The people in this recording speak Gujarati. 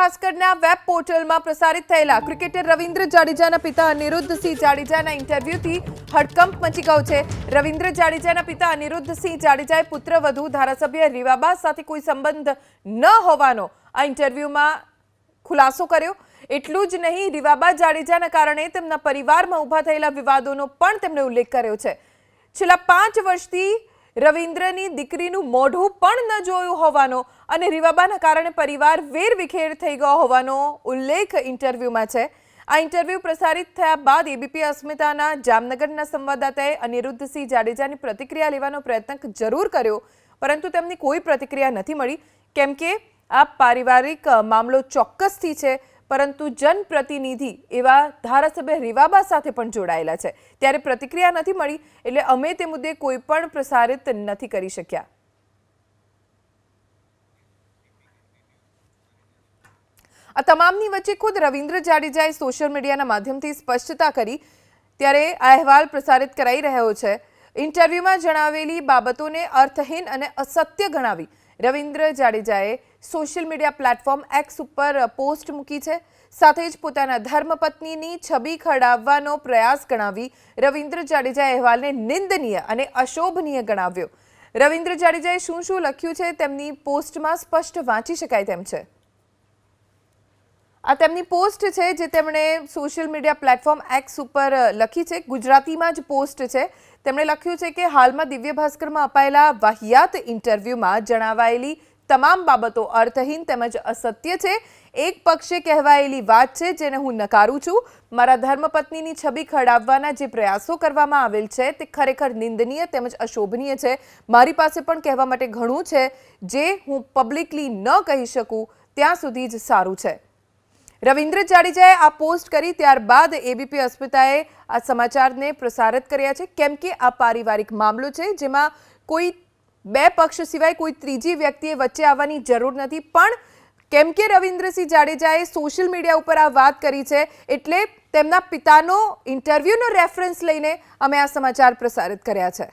ભાસ્કરના વેબ પોર્ટલમાં પ્રસારિત થયેલા ક્રિકેટર રવિન્દ્ર જાડેજાના પિતા અનિરુદ્ધસિંહ જાડેજાના ઇન્ટરવ્યુથી હડકંપ મચી ગયો છે. રવિન્દ્ર જાડેજાના પિતા અનિરુદ્ધસિંહ જાડેજાએ પુત્રવધુ ધારાસભ્ય રીવાબા સાથે કોઈ સંબંધ ન હોવાનો આ ઇન્ટરવ્યુમાં ખુલાસો કર્યો. એટલું જ નહીં, રીવાબા જાડેજાના કારણે તેમના પરિવારમાં ઊભા થયેલા વિવાદોનો પણ તેમણે ઉલ્લેખ કર્યો છે. છેલ્લા પાંચ વર્ષથી રવિન્દ્રની દીકરીનું મોઢું પણ ન જોયું હોવાનો અને રીવાબાના કારણે પરિવાર વેરવિખેર થઈ ગયો હોવાનો ઉલ્લેખ ઇન્ટરવ્યુમાં છે. આ ઇન્ટરવ્યૂ પ્રસારિત થયા બાદ એબીપી અસ્મિતાના જામનગરના સંવાદદાતાએ અનિરુદ્ધસિંહ જાડેજાની પ્રતિક્રિયા લેવાનો પ્રયત્ન જરૂર કર્યો, પરંતુ તેમની કોઈ પ્રતિક્રિયા નથી મળી. કેમ કે આ પારિવારિક મામલો ચોક્કસથી છે. પરંતુ જનપ્રતિનિધિ એવા ધારાસભ્ય રીવાબા સાથે પણ જોડાયેલા છે. ત્યારે પ્રતિક્રિયા નથી મળી એટલે અમે તે મુદ્દે કોઈ પણ પ્રસારિત નથી કરી શક્યા. આ તમામની વચ્ચે ખુદ રવિન્દ્ર જાડેજાએ સોશિયલ મીડિયાના માધ્યમથી સ્પષ્ટતા કરી. ત્યારે આ અહેવાલ પ્રસારિત કરાઈ રહ્યો છે. ઇન્ટરવ્યુમાં જણાવેલી બાબતોને અર્થહીન અને અસત્ય ગણાવી. રવિન્દ્ર જાડેજાએ સોશિયલ મીડિયા પ્લેટફોર્મ એક્સ ઉપર પોસ્ટ મૂકી છે. સાથે જ પોતાના ધર્મપત્નીની છબી ખડાવવાનો પ્રયાસ ગણાવી રવિન્દ્ર જાડેજાએ અહેવાલને નિંદનીય અને અશોભનીય ગણાવ્યો. રવિન્દ્ર જાડેજાએ શું શું લખ્યું છે તેમની પોસ્ટમાં સ્પષ્ટ વાંચી શકાય તેમ છે. આ તેમની પોસ્ટ છે જે તેમણે સોશિયલ મીડિયા પ્લેટફોર્મ એક્સ ઉપર લખી છે. ગુજરાતીમાં જ પોસ્ટ છે. તેમણે લખ્યું છે કે હાલમાં દિવ્ય ભાસ્કરમાં અપાયેલા વાહિયાત ઇન્ટરવ્યૂમાં જણાવાયેલી તમામ બાબતો અર્થહીન તેમજ અસત્ય છે. એક પક્ષે કહેવાયેલી વાત છે જેને હું નકારું છું. મારા ધર્મપત્નીની છબી ખડાવવાના જે પ્રયાસો કરવામાં આવેલ છે તે ખરેખર નિંદનીય તેમજ અશોભનીય છે. મારી પાસે પણ કહેવા માટે ઘણું છે. જે હું પબ્લિકલી ન કહી શકું, ત્યાં સુધી જ સારું છે. રવિન્દ્ર જાડેજાએ આ પોસ્ટ કરી ત્યારબાદ એબીપી અસ્મિતાએ આ સમાચારને પ્રસારિત કર્યા છે. કેમ કે આ પારિવારિક મામલો છે જેમાં કોઈ બે પક્ષ સિવાય કોઈ ત્રીજી વ્યક્તિએ વચ્ચે આવવાની જરૂર નથી. પણ કેમ કે રવિન્દ્રસિંહ જાડેજાએ સોશિયલ મીડિયા ઉપર આ વાત કરી છે એટલે તેમના પિતાનો ઇન્ટરવ્યૂનો રેફરન્સ લઈને અમે આ સમાચાર પ્રસારિત કર્યા છે.